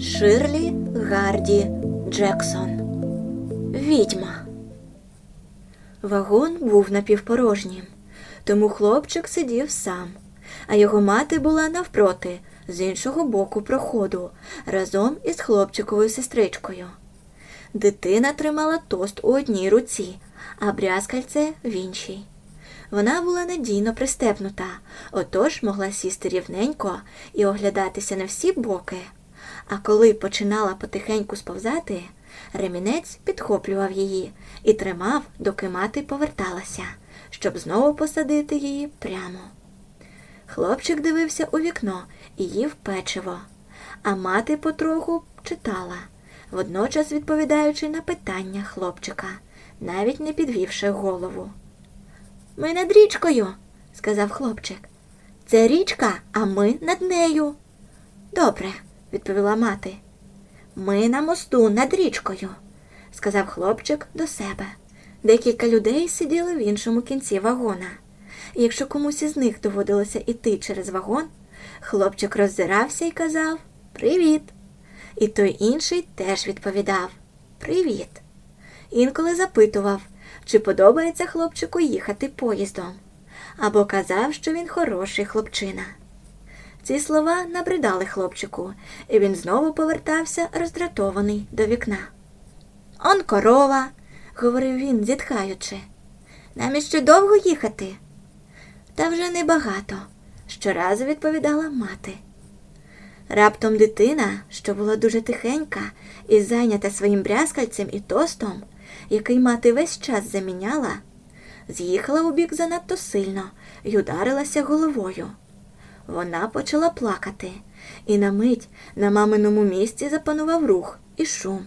Ширлі Гарді Джексон Відьма. Вагон був напівпорожнім, тому хлопчик сидів сам, а його мати була навпроти, з іншого боку проходу, разом із хлопчиковою сестричкою. Дитина тримала тост у одній руці, а брязкальце в іншій. Вона була надійно пристепнута, отож могла сісти рівненько і оглядатися на всі боки. А коли починала потихеньку сповзати, ремінець підхоплював її і тримав, доки мати поверталася, щоб знову посадити її прямо. Хлопчик дивився у вікно і їв печиво, а мати потроху читала, водночас відповідаючи на питання хлопчика, навіть не підвівши голову. Ми над річкою, сказав хлопчик. Це річка, а ми над нею. Добре, відповіла мати. Ми на мосту над річкою, сказав хлопчик до себе. Декілька людей сиділи в іншому кінці вагона. Якщо комусь із них доводилося іти через вагон, хлопчик роззирався і казав Привіт. І той інший теж відповідав Привіт. Інколи запитував, чи подобається хлопчику їхати поїздом, або казав, що він хороший хлопчина. Ці слова набридали хлопчику, і він знову повертався роздратований до вікна. Он корова, говорив він, зітхаючи. Нам іще довго їхати? Та вже небагато, щоразу відповідала мати. Раптом дитина, що була дуже тихенька і зайнята своїм брязкальцем і тостом, який мати весь час заміняла, з'їхала у бік занадто сильно і ударилася головою. Вона почала плакати, і на мить на маминому місці запанував рух і шум.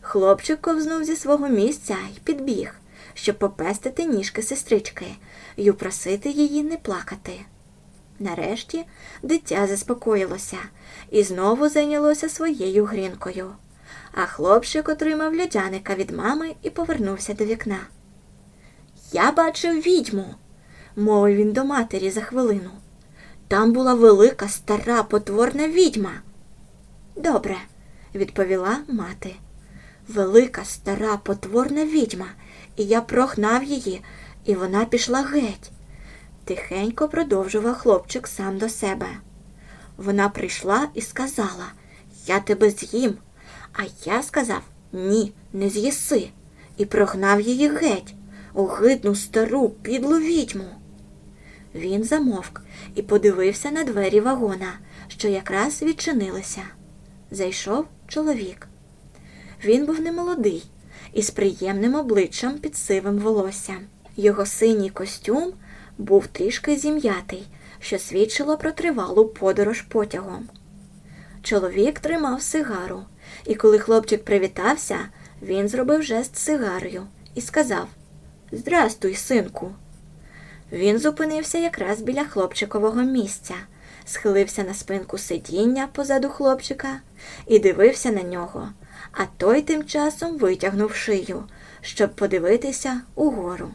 Хлопчик ковзнув зі свого місця і підбіг, щоб попестити ніжки сестрички і упросити її не плакати. Нарешті дитя заспокоїлося і знову зайнялося своєю грінкою, а хлопчик отримав льодяника від мами і повернувся до вікна. Я бачив відьму, мовив він до матері за хвилину. Там була велика, стара, потворна відьма. Добре, відповіла мати. Велика, стара, потворна відьма, і я прогнав її, і вона пішла геть. Тихенько продовжував хлопчик сам до себе. Вона прийшла і сказала Я тебе з'їм. А я сказав ні, не з'їси, і прогнав її геть, огидну стару підлу відьму. Він замовк і подивився на двері вагона, що якраз відчинилися. Зайшов чоловік. Він був немолодий і з приємним обличчям під сивим волоссям. Його синій костюм був трішки зім'ятий, що свідчило про тривалу подорож потягом. Чоловік тримав сигару, і коли хлопчик привітався, він зробив жест сигарою і сказав Здрастуй, синку. Він зупинився якраз біля хлопчикового місця, схилився на спинку сидіння позаду хлопчика і дивився на нього, а той тим часом витягнув шию, щоб подивитися угору.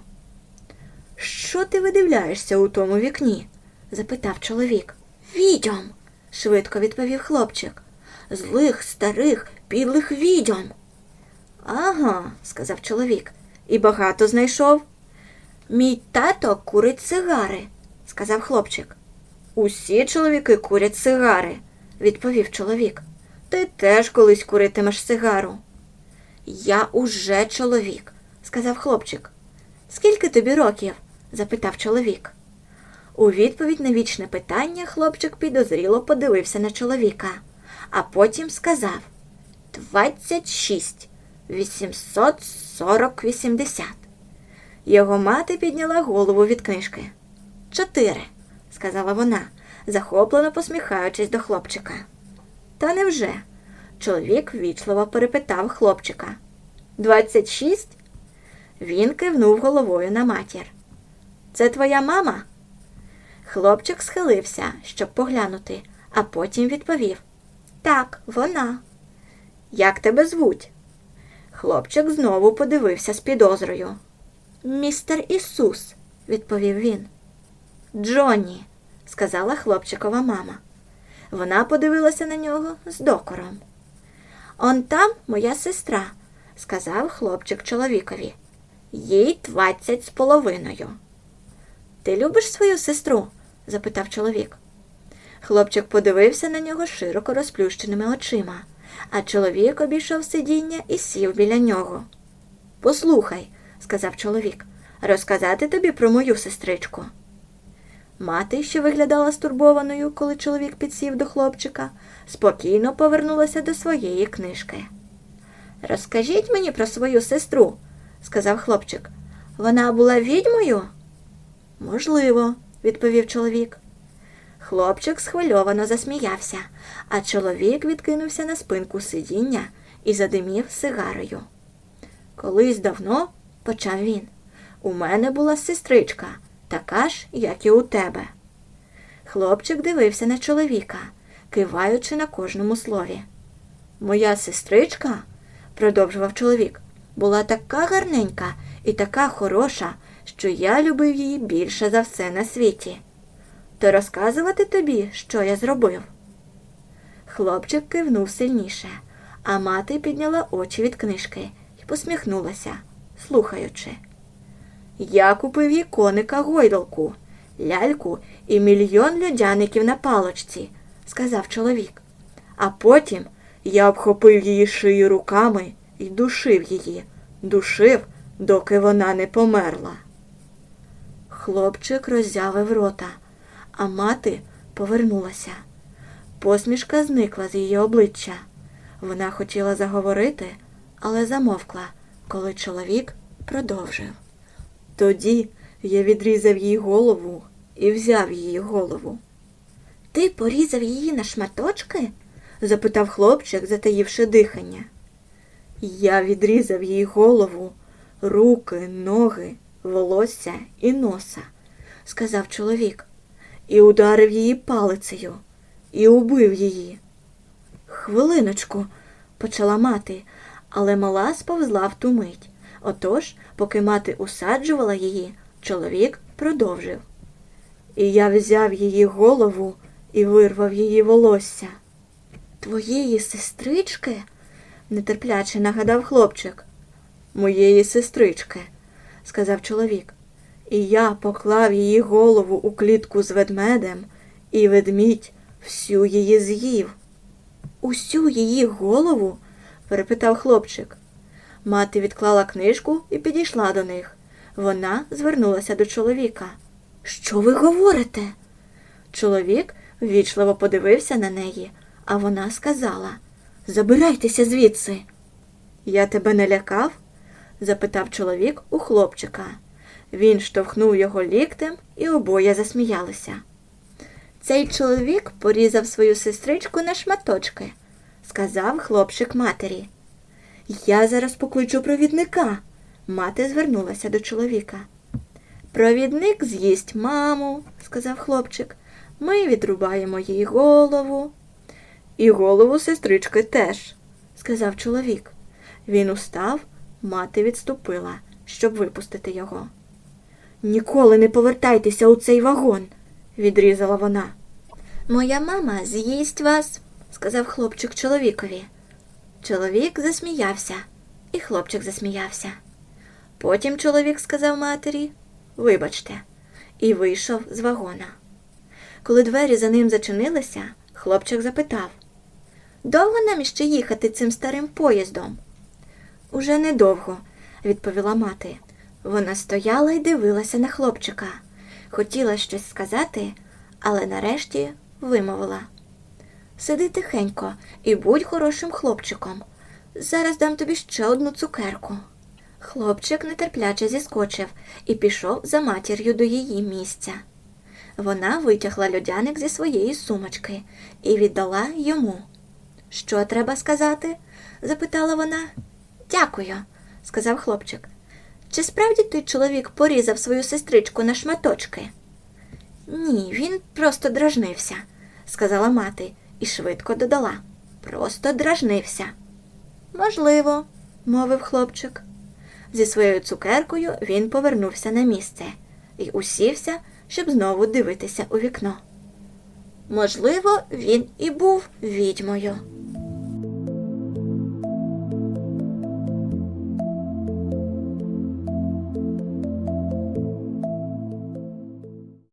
Що ти видивляєшся у тому вікні? запитав чоловік. Відьом, швидко відповів хлопчик. Злих, старих, підлих відьом. Ага, сказав чоловік, і багато знайшов. Мій тато курить сигари, сказав хлопчик. Усі чоловіки курять сигари, відповів чоловік. Ти теж колись куритимеш сигару. Я уже чоловік, сказав хлопчик. Скільки тобі років? запитав чоловік. У відповідь на вічне питання хлопчик підозріло подивився на чоловіка, а потім сказав Двадцять шість, вісімсот сорок вісімдесят. Його мати підняла голову від книжки. Чотири, сказала вона, захоплено посміхаючись до хлопчика. Та невже? Чоловік ввічливо перепитав хлопчика. Двадцять шість? Він кивнув головою на матір. Це твоя мама? Хлопчик схилився, щоб поглянути, а потім відповів Так, вона. Як тебе звуть? Хлопчик знову подивився з підозрою. Містер Ісус, відповів він. Джонні, сказала хлопчикова мама. Вона подивилася на нього з докором. Он там моя сестра, сказав хлопчик чоловікові. Їй двадцять з половиною. Ти любиш свою сестру? запитав чоловік. Хлопчик подивився на нього широко розплющеними очима, а чоловік обійшов сидіння і сів біля нього. Послухай, сказав чоловік, розказати тобі про мою сестричку. Мати, що виглядала стурбованою, коли чоловік підсів до хлопчика, спокійно повернулася до своєї книжки. Розкажіть мені про свою сестру, сказав хлопчик. Вона була відьмою? Можливо, відповів чоловік. Хлопчик схвильовано засміявся, а чоловік відкинувся на спинку сидіння і задимів сигарою. Колись давно, почав він, у мене була сестричка, така ж, як і у тебе. Хлопчик дивився на чоловіка, киваючи на кожному слові. Моя сестричка, продовжував чоловік, була така гарненька і така хороша, що я любив її більше за все на світі. То розказувати тобі, що я зробив? Хлопчик кивнув сильніше, а мати підняла очі від книжки і посміхнулася, слухаючи. Я купив їй коника гойдалку, ляльку і мільйон льодяників на палочці, сказав чоловік. А потім я обхопив її шию руками і душив її, душив, доки вона не померла. Хлопчик роззявив рота, а мати повернулася. Посмішка зникла з її обличчя. Вона хотіла заговорити, але замовкла, коли чоловік продовжив. Тоді я відрізав їй голову і взяв її голову. Ти порізав її на шматочки? запитав хлопчик, затаївши дихання. Я відрізав їй голову, руки, ноги, волосся і носа, сказав чоловік, і ударив її палицею, і убив її. Хвилиночку, почала мати, але мала сповзла в ту мить. Отож, поки мати усаджувала її, чоловік продовжив. І я взяв її голову і вирвав її волосся. Твоєї сестрички? нетерпляче нагадав хлопчик. Моєї сестрички, сказав чоловік. І я поклав її голову у клітку з ведмедем, і ведмідь всю її з'їв. Усю її голову? Перепитав хлопчик. Мати відклала книжку і підійшла до них. Вона звернулася до чоловіка. Що ви говорите? Чоловік ввічливо подивився на неї, а вона сказала Забирайтеся звідси. Я тебе не лякав? запитав чоловік у хлопчика. Він штовхнув його ліктем, і обоє засміялися. Цей чоловік порізав свою сестричку на шматочки, сказав хлопчик матері. Я зараз покличу провідника. Мати звернулася до чоловіка. Провідник з'їсть маму, сказав хлопчик. Ми відрубаємо їй голову. І голову сестрички теж, сказав чоловік. Він устав, мати відступила, щоб випустити його. Ніколи не повертайтеся у цей вагон, відрізала вона. Моя мама з'їсть вас, сказав хлопчик чоловікові. Чоловік засміявся, і хлопчик засміявся. Потім чоловік сказав матері Вибачте, і вийшов з вагона. Коли двері за ним зачинилися, хлопчик запитав Довго нам іще їхати цим старим поїздом? Уже недовго, відповіла мати. Вона стояла і дивилася на хлопчика. Хотіла щось сказати, але нарешті вимовила. Сиди тихенько і будь хорошим хлопчиком. Зараз дам тобі ще одну цукерку. Хлопчик нетерпляче зіскочив і пішов за матір'ю до її місця. Вона витягла льодяник зі своєї сумочки і віддала йому. Що треба сказати? запитала вона. Дякую, сказав хлопчик. Чи справді той чоловік порізав свою сестричку на шматочки? Ні, він просто дражнився, сказала мати і швидко додала. Просто дражнився. Можливо, мовив хлопчик. Зі своєю цукеркою він повернувся на місце і усівся, щоб знову дивитися у вікно. Можливо, він і був відьмою.